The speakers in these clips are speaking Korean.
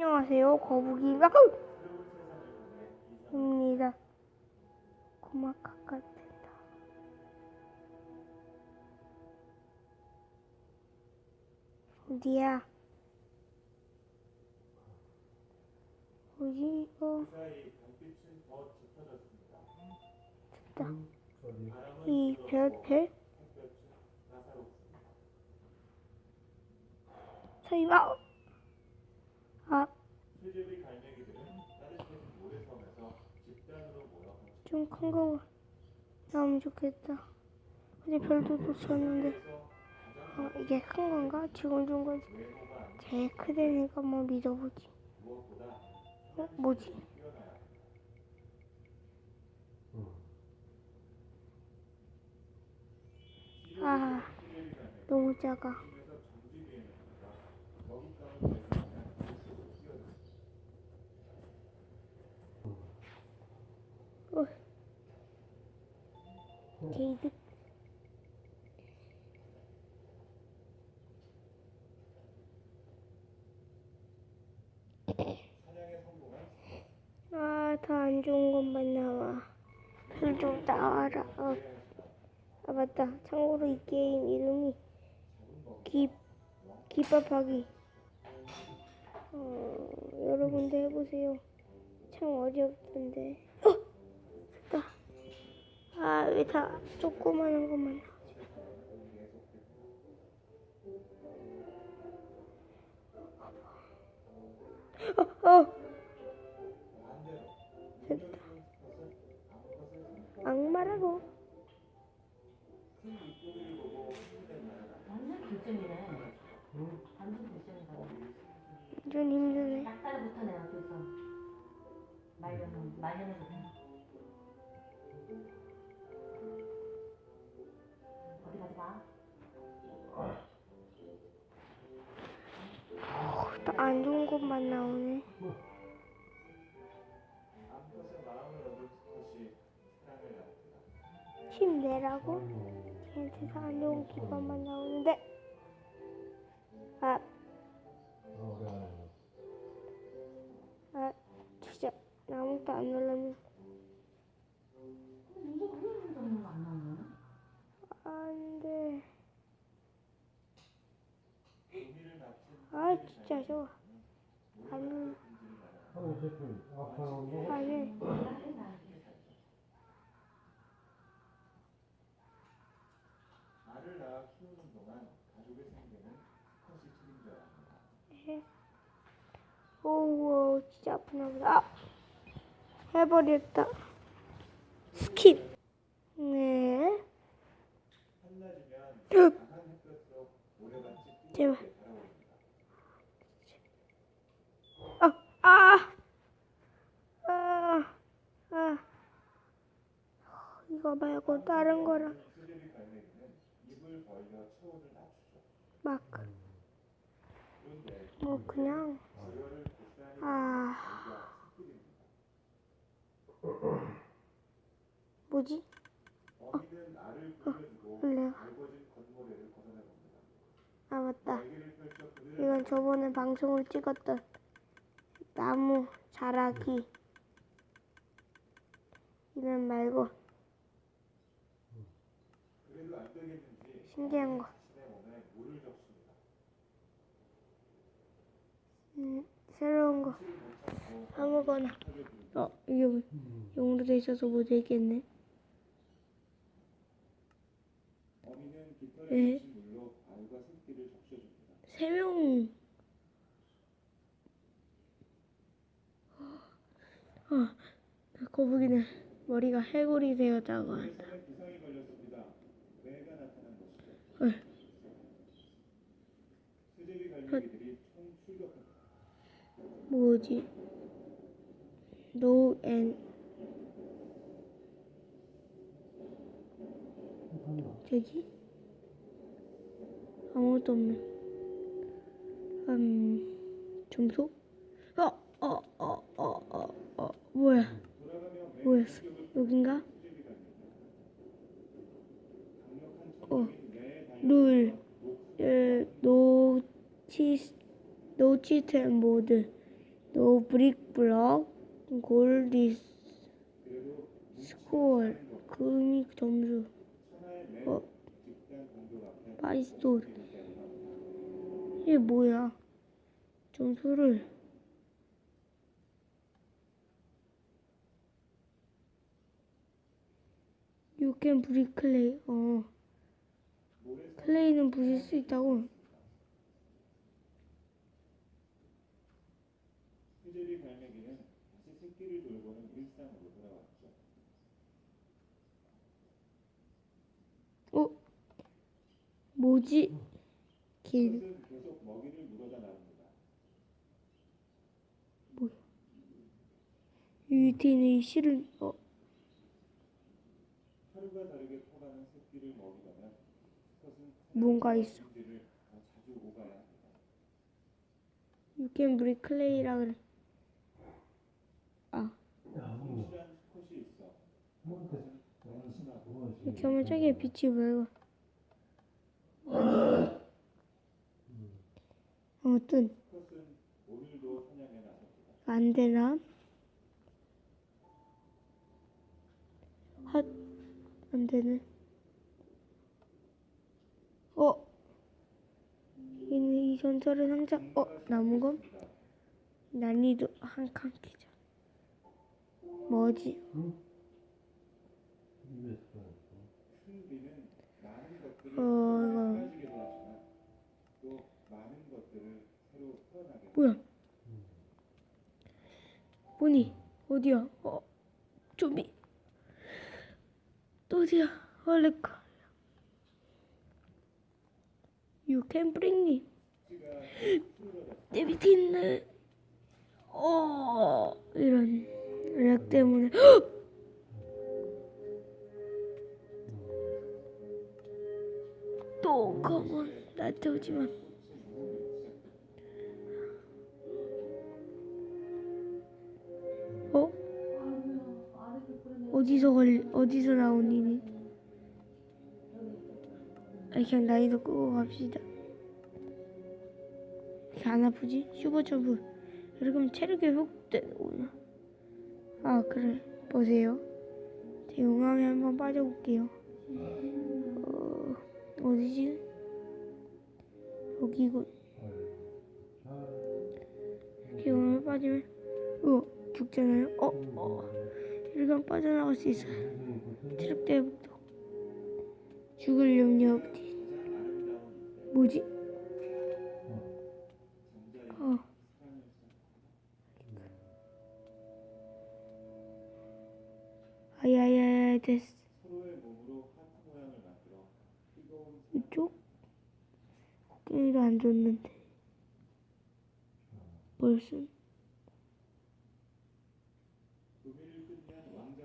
안녕하세요. 거북이가 입니다. 고마카 같다. 어디야? 어디 이거? 됐다. 이 별, 별? 설마? 아, 수제비 갈매기들은 따뜻한 모래섬에서 집단으로 모여 좀 큰 거 나오면 좋겠다. 어제 별도 놓쳤는데. 어, 이게 큰 건가? 지금 준 거지. 제일 크다니까 뭐 믿어보지. 어, 뭐지? 아, 너무 작아. 집에서 정지되는 것보다 먹잇감을 발견하면 스스로 뛰어나 성공한 아, 더 안 좋은 것만 나와. 술좀 나와라. 어. 아, 맞다. 참고로 이 게임 이름이 기, 기밥하기. 어, 여러분도 해보세요. 참 어렵던데. 아, 왜 다 조그만한 것만. 어, 어! 됐다. 악마라고. 좀 힘드네. 딱 따라붙어 내가 그래서 말년은 말년에서 안 좋은 것만 나오네. 힘내라고? 걔한테 안 좋은 기밥만 나오는데. 아, 아, 진짜 아무것도 안 놀라면 나오네. 안 돼. 종이를 납친 아, 진짜 좋아. 안, 안 해. 알을 낳아 키우는 동안 가족의 생계는 스컷이 책임져야 합니다. 해. 오우, 진짜 아프나 보다. 아! 해버렸다. 스킵. 네. 제발. 뜨겁게 달아오릅니다. 아, 아, 아, 아. 이거 말고 다른 거랑. 막, 뭐, 그냥, 아. 뭐지? 건모래를 걷어내봅니다. 아, 맞다. 이건 저번에 방송을 찍었던 나무 자라기. 이런 말고, 신기한 거. 자신의 몸에 물을 적십니다. 음, 새로운 거. 아무거나. 어, 이게 뭐, 용으로 돼 있어서 못 되겠네. 어미는 깃털에 네. 묻힌 물로 알과 새끼를 적셔줍니다. 세 명. 아, 거북이는 머리가 해골이 되었다고 한다. 뇌가 나타난 것이죠. 헐. 뭐지? No and 저기 아무것도 없네. 음 점수? 어어어어어 어, 뭐야? 돌아가며 매 뭐였어? 여긴가? 수제비 갈매기. 강력한 어. 룰 목숨 에, 노치 노치템 모드 노 브릭 블럭 골디 스코어 금이 점수 어 바이스톨. 이게 뭐야? 점수를 break clay 어 클레이는 부실 수 있다고. 수제비 갈매기는 다시 새끼를 돌보는 일상으로 돌아왔죠. 어? 뭐지? 길 계속 먹이를 물어다 나옵니다. 유티는 실은 어? 하루가 다르게 커가는 새끼를 먹이려면 그것은 뭔가 있어. can break clay라 그래 아 이렇게 하면 저기에 빛이 보여 아무튼. 안 되나? 핫, 안 되네. 어? 이, 이 전설의 상자, 어? 나무검? 난이도 한칸 키자. 뭐지? 어, 뭐야? 뭐니? 어디야? 어? 좀비. 또 어디야? 거. You can bring me. 내 밑에 있는 어 이런 렉 때문에. 또 검은 나한테 오지만. 어? 어디서 걸 어디서 나온 일이? 아 그냥 난이도 끄고 갑시다. 이렇게 안 아프지? 슈퍼 점프. 이러면 체력이 회복되구나. 아 그래. 보세요. 제 용암에 한번 빠져볼게요. 어, 어디지? 여기군. 이렇게 용암에 빠지면 어 죽잖아요? 어? 어. 이러면 빠져나갈 수 있어요. 체력 회복도. 죽을 염려 없지 뭐지? 어. 아야야야 됐어 이쪽? 코끼리도 안 줬는데 벌써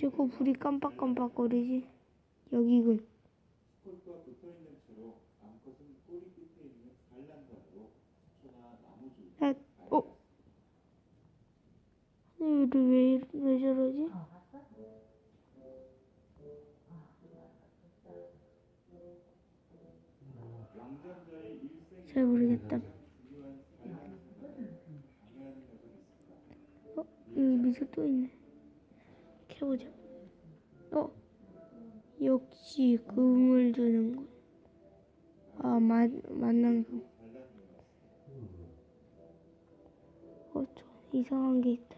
저거 불이 깜빡깜빡거리지 여기군 암컷은 꼬리 끝에 있는 산란관으로 수초나 나무줄 야, 어? 하늘이 왜, 왜 저러지? 왕잠자의 일생 잘 모르겠다. 어? 여기 밑에 또 있네 켜보자 어? 역시 금을 주는 거. 아, 만, 만난 금. 어, 저 이상한 게 있다.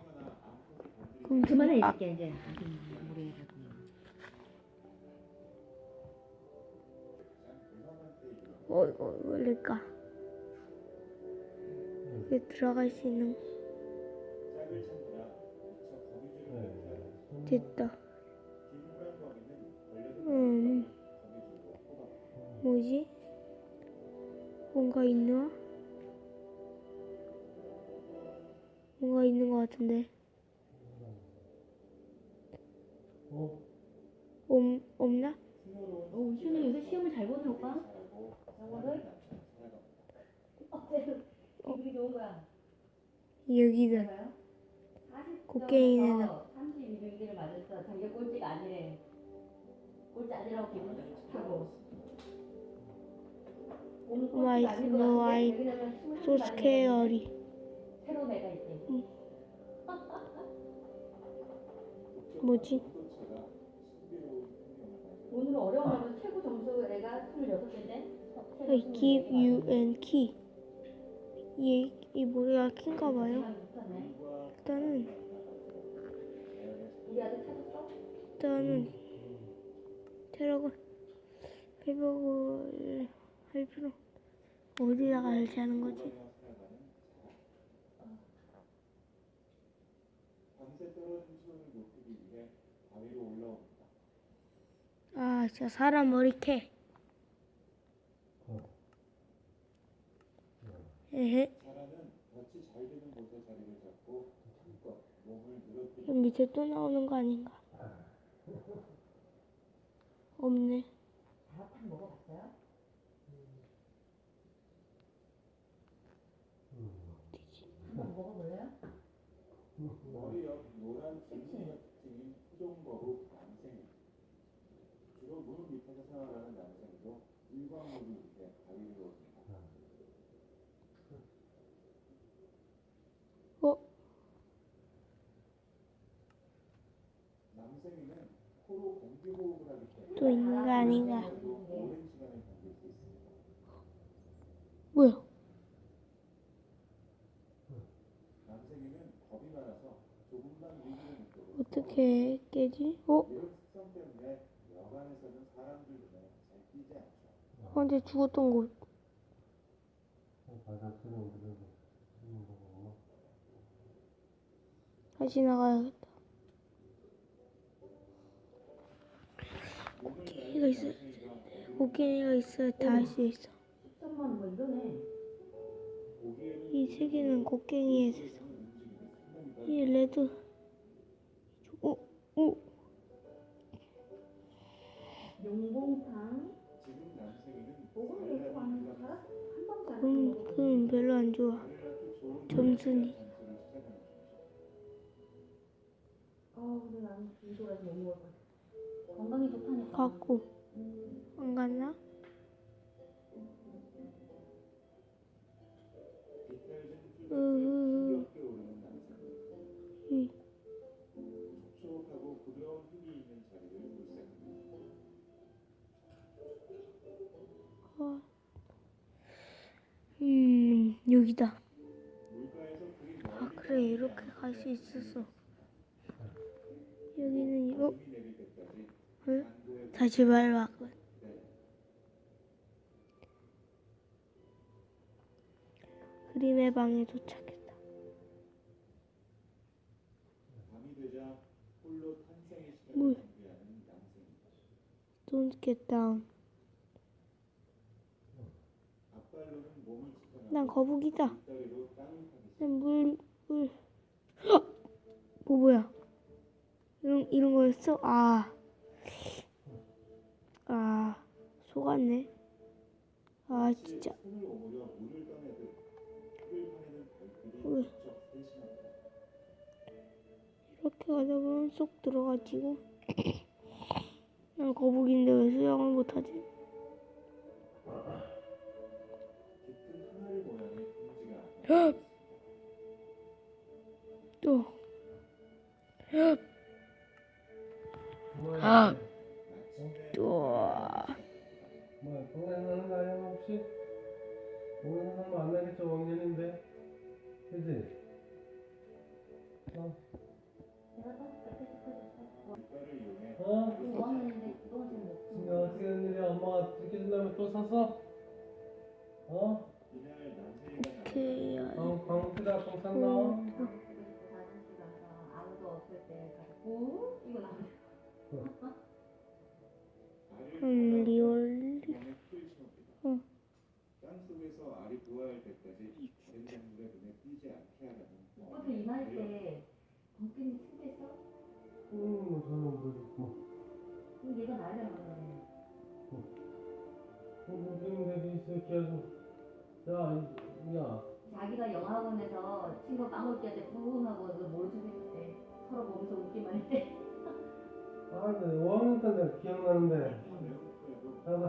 금 좀, 그만해 아, 이렇게 이제. 어, 이거 원래까. 이게 들어갈 수 있는. 됐다. 음, 뭐지? 뭔가 있나? 뭔가 있는 것 같은데. 없, 없나? 어, 신우 요새 시험을 잘 보네 오빠. 영어를? 어, 기분이 좋은 거야. 여기다. 봐요. 곡괭이는 32경기를 맞았어. 자기 꼴찌가 아니래. 꼴찌 아니라고 기분 좋다고. My snow white, so scary. 응. 뭐지? 오늘 어려운 말로 최고 점수 내가 26개인데 I give you an key. 얘, 이 뭐야, 키인가 봐요. 일단은 일단은 테러가 회복을 할 필요, 어디다가 할지 하는 거지? 아, 진짜 사람 머리 캐. 에헤, 밑에 또 나오는 거 아닌가? 없네. 다락탕 먹어봤어요? 한번 먹어볼래요? 머리 옆 노란 진미가 특징인 토종거북 남생이 주로 물 밑에서 생활하는 남생이도 일광욕을 위해 바위를 옵니다. 어, 남생이는 코로 공기 호흡을 하기 때문에 또 있는 거 아닌가? 뭐야? 어떻게 깨지? 어? 언제 죽었던 곳? 다시 나가야겠다. 곡괭이가 있어야 곡괭이가 있어야 다 할 수 있어. 13만 뭐 이러네 이세 개는 곡괭이에 있어. 이 레드. 오, 오. 방울 음, 그건 별로 안 좋아. 점순이. 아 근데 나는 이거라서 못 같아 건강에 좋다니까 갖고 음, 안 갔나? 으흐. 어. 음, 여기다. 아, 그래, 이렇게 갈 수 있었어. 여기는 이거, 산도에 다시 밟았거든. 그림의 방에 도착했다. 물. 남생이 Don't get down. 난 거북이다. 난 물, 물. 헉! 뭐, 뭐야? 이런, 이런 거였어? 아. 아, 속았네. 아, 진짜. 이렇게 가다 보면 쏙 들어가지고. 난 거북인데 왜 수영을 못하지? 또. 아, 또. 거 아니야, 혹시? 동네 사는 거안 나겠죠, 왕년인데? 그지? 어? 내가 이용해 어? 5학년인데 그동안 좀 먹고 근데 어떻게 된 일이야? 엄마가 된다면 또 샀어? 어? 이날 남생이가 오케이. 방, 방수다 똥 샀나? 음. 화장실 가서 아무도 없을 때 가서 오 이거 나오네 음, 리얼리. 몸에 풀 심읍니다. 응. 땅 속에서 알이 부화할 때까지 다른 작물의 눈에 띄지 않게 하라는 오빠 그 이마일 때 범핀이 침대했어? 음, 저는 모르겠고. 그럼 얘가 많네 어, 웃기는데도 이 새끼 아주. 야, 이- 야. 자기가 영화학원에서 친구 까먹기한테 부흥하고 그 모르는 했대 서로 보면서 웃기만 했대 아, 근데 5학년 때 내가 기억나는데. 내용에도 나도